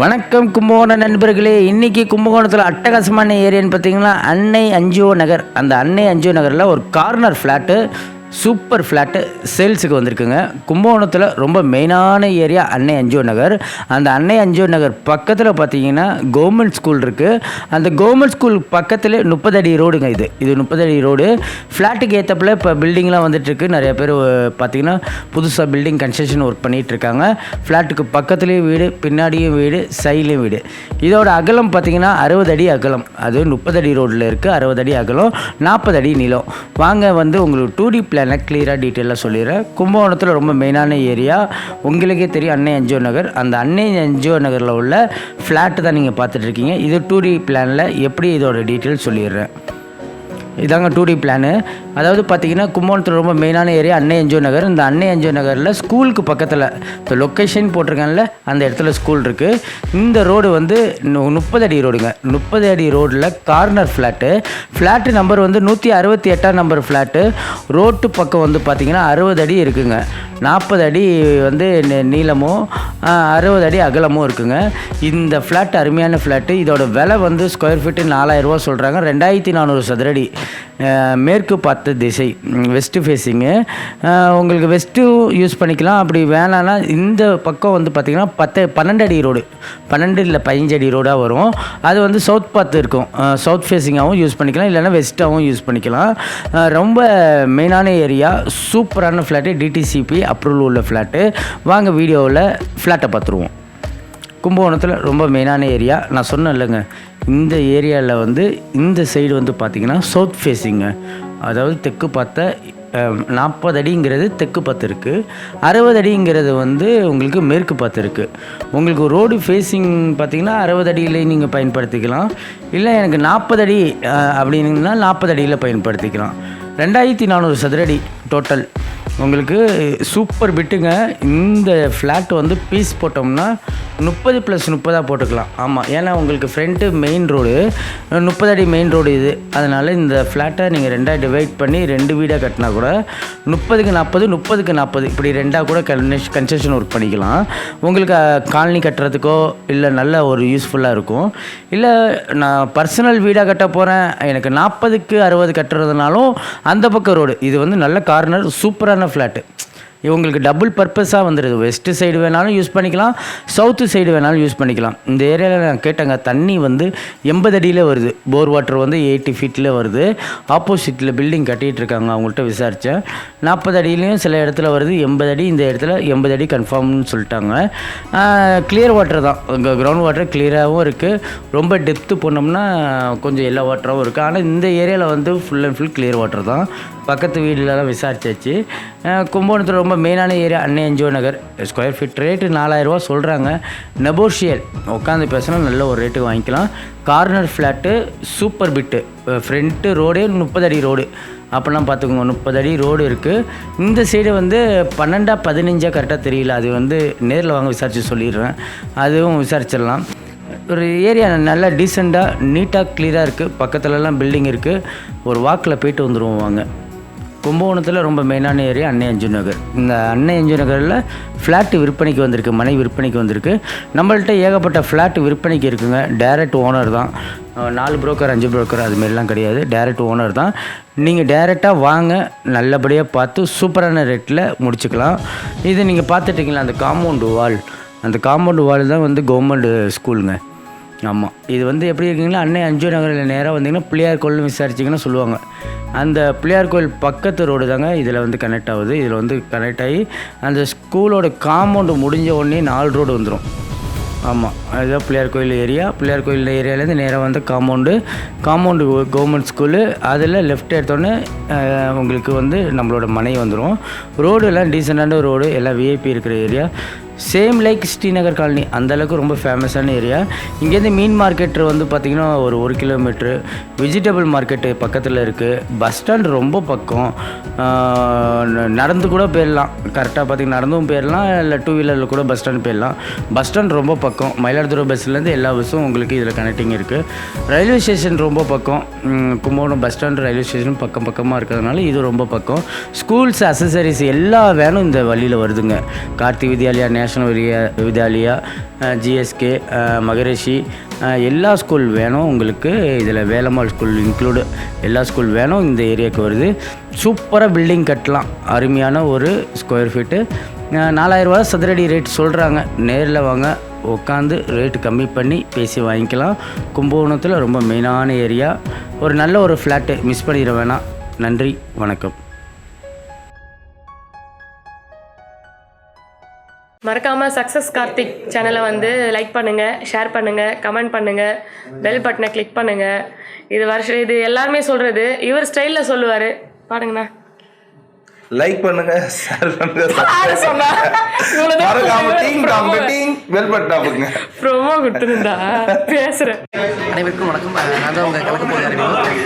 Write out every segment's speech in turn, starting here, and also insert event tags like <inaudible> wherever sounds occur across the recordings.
வணக்கம் கும்பகோணம் நண்பர்களே. இன்றைக்கி கும்பகோணத்தில் அட்டகாசமான ஏரியான்னு பார்த்தீங்கன்னா அன்னை அஞ்சிஓ நகர். அந்த அன்னை அஞ்சிஓ நகரில் ஒரு கார்னர் ஃப்ளாட்டு சூப்பர் ஃப்ளாட்டு சேல்ஸுக்கு வந்திருக்குங்க. கும்பகோணத்தில் ரொம்ப மெயினான ஏரியா அன்னை அஞ்சோ நகர். அந்த அன்னை அஞ்சோ நகர் பக்கத்தில் பார்த்தீங்கன்னா கவர்மெண்ட் ஸ்கூல் இருக்குது அந்த கவர்மெண்ட் ஸ்கூல் பக்கத்தில் முப்பது அடி ரோடுங்க இது. இது முப்பது அடி ரோடு. ஃப்ளாட்டுக்கு ஏற்றப்பில் இப்போ பில்டிங்லாம் வந்துட்டுருக்கு. நிறைய பேர் பார்த்திங்கன்னா பார்த்தீங்கன்னா புதுசாக பில்டிங் கன்ஸ்ட்ரக்ஷன் ஒர்க் பண்ணிகிட்ருக்காங்க ஃப்ளாட்டுக்கு பக்கத்துலேயும் வீடு பின்னாடியும் வீடு சைட்லேயும் வீடு. இதோட அகலம் பார்த்தீங்கன்னா அறுபது அடி அகலம். அது முப்பது அடி ரோட்டில் இருக்குது அறுபது அடி அகலம் நாற்பது அடி நிலம் வாங்க வந்து உங்களுக்கு டூ டி பிளானை கிளியராக டீட்டெயிலாக சொல்லிடுறேன். கும்பகோணத்தில் ரொம்ப மெயினான ஏரியா உங்களுக்கே தெரியும் அன்னை அஞ்சோ நகர். அந்த அன்னை அஞ்சோ நகரில் உள்ள ஃப்ளாட்டு தான் நீங்கள் பார்த்துட்டு இருக்கீங்க. இது டூ டி பிளானில் எப்படி இதோட டீட்டெயில் சொல்லிடுறேன். இதாங்க டூ டி பிளானு அதாவது பார்த்திங்கன்னா கும்பகோணத்தில் ரொம்ப மெயினான ஏரியா அன்னை என்ஜோ நகர். இந்த அன்னை என்ஜோ நகரில் ஸ்கூலுக்கு பக்கத்தில் இப்போ லொக்கேஷன் போட்டிருக்காங்கல்ல அந்த இடத்துல ஸ்கூல் இருக்குது இந்த ரோடு வந்து முப்பது அடி ரோடுங்க முப்பது அடி ரோடில் கார்னர் ஃப்ளாட்டு ஃப்ளாட்டு நம்பர் வந்து நூற்றி அறுபத்தி எட்டாம் நம்பர் ஃப்ளாட்டு ரோட்டு பக்கம் வந்து பார்த்திங்கன்னா அறுபது அடி இருக்குங்க. நாற்பது அடி வந்து நீளமும் அறுபது அடி அகலமும் இருக்குங்க. இந்த ஃப்ளாட் அருமையான ஃப்ளாட்டு இதோட விலை வந்து ஸ்கொயர் ஃபீட்டு நாலாயிரரூவா சொல்கிறாங்க ரெண்டாயிரத்தி நானூறு சதுரடி. மேற்கு பார்த்த திசை வெஸ்ட்டு ஃபேஸிங்கு உங்களுக்கு வெஸ்ட்டும் யூஸ் பண்ணிக்கலாம். அப்படி வேணான்னா இந்த பக்கம் வந்து பார்த்திங்கன்னா பத்து பன்னெண்டு அடி ரோடு பன்னெண்டு இல்லை பதினஞ்சு அடி ரோடாக வரும். அது வந்து சவுத் பார்த்து இருக்கும். சவுத் ஃபேஸிங்காகவும் யூஸ் பண்ணிக்கலாம். இல்லைன்னா வெஸ்ட்டாகவும் யூஸ் பண்ணிக்கலாம். ரொம்ப மெயினான ஏரியா சூப்பரான ஃப்ளாட்டு டிடிசிபி அப்ரூவல் உள்ள ஃப்ளாட்டு வாங்க வீடியோவில் ஃப்ளாட்டை பார்த்துருவோம் கும்பகோணத்தில் ரொம்ப மெயினான ஏரியா நான் சொன்னேன் இல்லைங்க இந்த ஏரியாவில் வந்து இந்த சைடு வந்து பார்த்திங்கன்னா சவுத் ஃபேஸிங்க அதாவது தெற்கு பார்த்த நாற்பது அடிங்கிறது தெற்கு பார்த்து இருக்குது அறுபது அடிங்கிறது வந்து உங்களுக்கு மேற்கு பார்த்து இருக்குது உங்களுக்கு ரோடு ஃபேஸிங் பார்த்தீங்கன்னா அறுபது அடியிலே நீங்கள் பயன்படுத்திக்கலாம். இல்லை எனக்கு நாற்பது அடி அப்படின்னா நாற்பது அடியில் பயன்படுத்திக்கலாம். ரெண்டாயிரத்தி நானூறு சதுரடி டோட்டல் உங்களுக்கு சூப்பர் பிட்டுங்க இந்த ஃப்ளாட் வந்து பீஸ் போட்டோம்னா முப்பது ப்ளஸ் முப்பதாக போட்டுக்கலாம். ஆமாம் ஏன்னா உங்களுக்கு ஃப்ரண்ட்டு மெயின் ரோடு முப்பது அடி மெயின் ரோடு இது. அதனால் இந்த ஃப்ளாட்டை நீங்கள் ரெண்டாக டிவைட் பண்ணி ரெண்டு வீடாக கட்டினா கூட முப்பதுக்கு நாற்பது முப்பதுக்கு நாற்பது இப்படி ரெண்டாக கூட கன்ஷ் கன்ஸ்ட்ரக்ஷன் ஒர்க் பண்ணிக்கலாம். உங்களுக்கு காலனி கட்டுறதுக்கோ இல்லை நல்ல ஒரு யூஸ்ஃபுல்லாக இருக்கும். இல்லை நான் பர்சனல் வீடாக கட்ட போகிறேன் எனக்கு நாற்பதுக்கு அறுபது கட்டுறதுனாலும் அந்த பக்கம் ரோடு இது வந்து நல்ல கார்னர் சூப்பரான ஃப்ளாட்டு இவங்களுக்கு டபுள் பர்பஸாக வந்துடுது வெஸ்ட்டு சைடு வேணாலும் யூஸ் பண்ணிக்கலாம் சவுத்து சைடு வேணாலும் யூஸ் பண்ணிக்கலாம். இந்த ஏரியாவில் நான் கேட்டேங்க தண்ணி வந்து எண்பது அடியில் வருது. போர் வாட்டர் வந்து எயிட்டி ஃபீட்டில் வருது. ஆப்போசிட்டில் பில்டிங் கட்டிகிட்டு இருக்காங்க அவங்கள்ட்ட விசாரித்தேன் நாற்பது அடியிலையும் சில இடத்துல வருது எண்பது அடி இந்த இடத்துல எண்பது அடி கன்ஃபார்ம்னு சொல்லிட்டாங்க. கிளியர் வாட்டர் தான். கிரவுண்ட் வாட்டர் கிளியராகவும் இருக்குது ரொம்ப டெப்த்து போனோம்னா கொஞ்சம் எல்லா வாட்டராகவும் இருக்குது ஆனால் இந்த ஏரியாவில் வந்து full and full clear water தான். பக்கத்து வீடுலலாம் விசாரிச்சாச்சு. கும்பகோணத்தில் ரொம்ப மெயினான area Annai NGO Nagar. Square feet rate நாலாயிரரூவா சொல்கிறாங்க நெபோஷியல் உட்காந்து பேசினா நல்ல ஒரு ரேட்டுக்கு வாங்கிக்கலாம். Corner plot super bit front ரோடே முப்பது அடி ரோடு அப்போல்லாம் பார்த்துக்கோங்க முப்பது அடி ரோடு இருக்குது இந்த சைடு வந்து பன்னெண்டா பதினஞ்சா கரெக்டாக தெரியல. அது வந்து நேரில் வாங்க விசாரித்து சொல்லிடுறேன். அதுவும் விசாரிச்சிடலாம். ஒரு ஏரியா நல்லா டீசெண்டாக நீட்டாக கிளியராக இருக்குது பக்கத்துலலாம் பில்டிங் இருக்குது ஒரு வாக்கில் போயிட்டு வந்துடுவோம் வாங்க. கும்பகோணத்தில் ரொம்ப மெயினான ஏரியா அன்னை அஞ்சு நகர். இந்த அன்னை அஞ்சு நகரில் ஃப்ளாட்டு விற்பனைக்கு வந்திருக்கு மனை விற்பனைக்கு வந்திருக்கு. நம்மள்கிட்ட ஏகப்பட்ட ஃப்ளாட் விற்பனைக்கு இருக்குங்க. டைரக்ட் ஓனர் தான். நாலு புரோக்கர் அஞ்சு புரோக்கர் அதுமாரிலாம் கிடையாது. டைரக்ட் ஓனர் தான். நீங்கள் டைரெக்டாக வாங்க நல்லபடியாக பார்த்து சூப்பரான ரேட்டில் முடிச்சுக்கலாம். இது நீங்கள் பார்த்துட்டிங்களா அந்த காம்பவுண்டு வால் அந்த காம்பவுண்டு வால் தான் வந்து கவர்மெண்ட் ஸ்கூலுங்க ஆமாம் இது வந்து எப்படி இருக்கீங்கன்னா அன்னை அஞ்சு நகரில் நேராக வந்தீங்கன்னா பிள்ளையார் கோயில் விசாரிச்சிங்கன்னா சொல்லுவாங்க. அந்த பிள்ளையார் கோயில் பக்கத்து ரோடு தாங்க இதில் வந்து கனெக்ட் ஆகுது. இதில் வந்து கனெக்ட் ஆகி அந்த ஸ்கூலோட காம்பவுண்டு முடிஞ்ச உடனே நாலு ரோடு வந்துடும் ஆமாம் அதுதான் பிள்ளையார் கோயில் ஏரியா பிள்ளையார் கோயில் ஏரியாலேருந்து நேராக வந்து காம்பவுண்டு காம்பவுண்டு கவர்மெண்ட் ஸ்கூலு அதில் லெஃப்ட் எடுத்தோடனே உங்களுக்கு வந்து நம்மளோட மனை வந்துடும் ரோடு எல்லாம் டீசெண்டான ரோடு எல்லாம் விஐபி இருக்கிற area same like Srinagar colony அந்தளவுக்கு ரொம்ப ஃபேமஸான ஏரியா இங்கேருந்து மீன் மார்க்கெட் வந்து பார்த்திங்கன்னா ஒரு ஒரு கிலோமீட்ரு வெஜிடபிள் மார்க்கெட்டு பக்கத்தில் இருக்குது பஸ் ஸ்டாண்ட் ரொம்ப பக்கம். ந- நடந்து கூட போயிடலாம் கரெக்டாக பார்த்திங்கன்னா நடந்தும் போயிடலாம் இல்லை டூ வீலரில் கூட பஸ் ஸ்டாண்ட் போயிடலாம் பஸ் ஸ்டாண்ட் ரொம்ப பக்கம். மயிலாடுதுறை பஸ்லேருந்து எல்லா பஸ்ஸும் உங்களுக்கு இதில் கனெக்டிங் இருக்குது ரயில்வே ஸ்டேஷன் ரொம்ப பக்கம். கும்பகோணம் பஸ் ஸ்டாண்ட் ரயில்வே ஸ்டேஷனும் பக்கம் பக்கமாக இருக்கிறதுனால இது ரொம்ப பக்கம். ஸ்கூல்ஸ் அசசரிஸ் எல்லா வேனும் இந்த வழியில் வருதுங்க. கார்த்திக் வித்யாலயா நேஷ்னல் வித்யா வித்யாலயா ஜிஎஸ்கே மகரிஷி எல்லா ஸ்கூல் வேணும் உங்களுக்கு. இதில் வேலம்மாள் ஸ்கூல் இன்க்ளூடு எல்லா ஸ்கூல் வேணும் இந்த ஏரியாவுக்கு வருது. சூப்பராக பில்டிங் கட்டலாம். அருமையான ஒரு ஸ்கொயர் ஃபீட்டு நாலாயிரரூவா சதுரடி ரேட் சொல்கிறாங்க நேரில் வாங்க. உட்காந்து ரேட்டு கம்மி பண்ணி பேசி வாங்கிக்கலாம். கும்பகோணத்தில் ரொம்ப மெயினான ஏரியா ஒரு நல்ல ஒரு ஃப்ளாட்டு மிஸ் பண்ணிட வேணாம். நன்றி வணக்கம். மறக்காம சக்ஸஸ் கார்த்திக் சேனலை வந்து லைக் பண்ணுங்க ஷேர் பண்ணுங்க கமெண்ட் பண்ணுங்க பெல் பட்டனை கிளிக் பண்ணுங்க. இது வருஷம் இது எல்லாருமே சொல்றது இவர் ஸ்டைல்ல சொல்லுவாரு. பாருங்கண்ணா. லைக் பண்ணுங்க ஷேர் பண்ணுங்க <laughs> ப்ரோமோ கொடுத்துருந்தா. பேசுறேன். அனைவருக்கும் வணக்கம். நான் தான் உங்கள் கலக்க அறிமுகம். இப்போ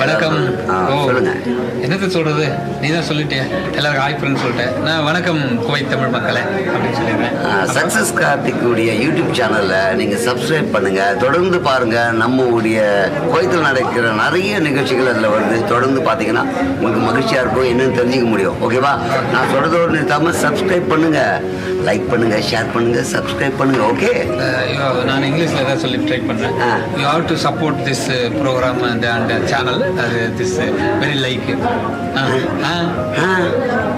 வணக்கம். சொல்லுங்க. என்னத்த சொல்றது? நீ தான் சொல்லிட்டே. எல்லாருக்கும் ஹாய் ஃப்ரெண்ட் சொல்லிட்டேன். நான் வணக்கம் குவைத் தமிழ் மக்களே அப்படின்னு சொல்லிடுறேன். சக்ஸஸ் கார்த்திக்குடைய யூடியூப் சேனலில் நீங்கள் சப்ஸ்கிரைப் பண்ணுங்கள் தொடர்ந்து பாருங்கள் நம்மளுடைய கோயத்தில் நடக்கிற நிறைய நிகழ்ச்சிகள் அதில் வருது தொடர்ந்து பார்த்தீங்கன்னா உங்களுக்கு மகிழ்ச்சியாக இருக்கும். என்னன்னு தெரிஞ்சுக்க முடியும். ஓகேவா நான் சொல்கிறதோடு நிறுத்தாமல் சப்ஸ்கிரைப் பண்ணுங்கள் லைக் பண்ணுங்கள் ஷேர் பண்ணுங்கள் சப்ஸ்கிரைப் பண்ணுங்கள் ஓகே நான் இங்கிலீஷில் ஏதாவது சொல்லி ட்ரை பண்ணேன் ஆ. You have to support this program and and channel அது this very like ah ah ah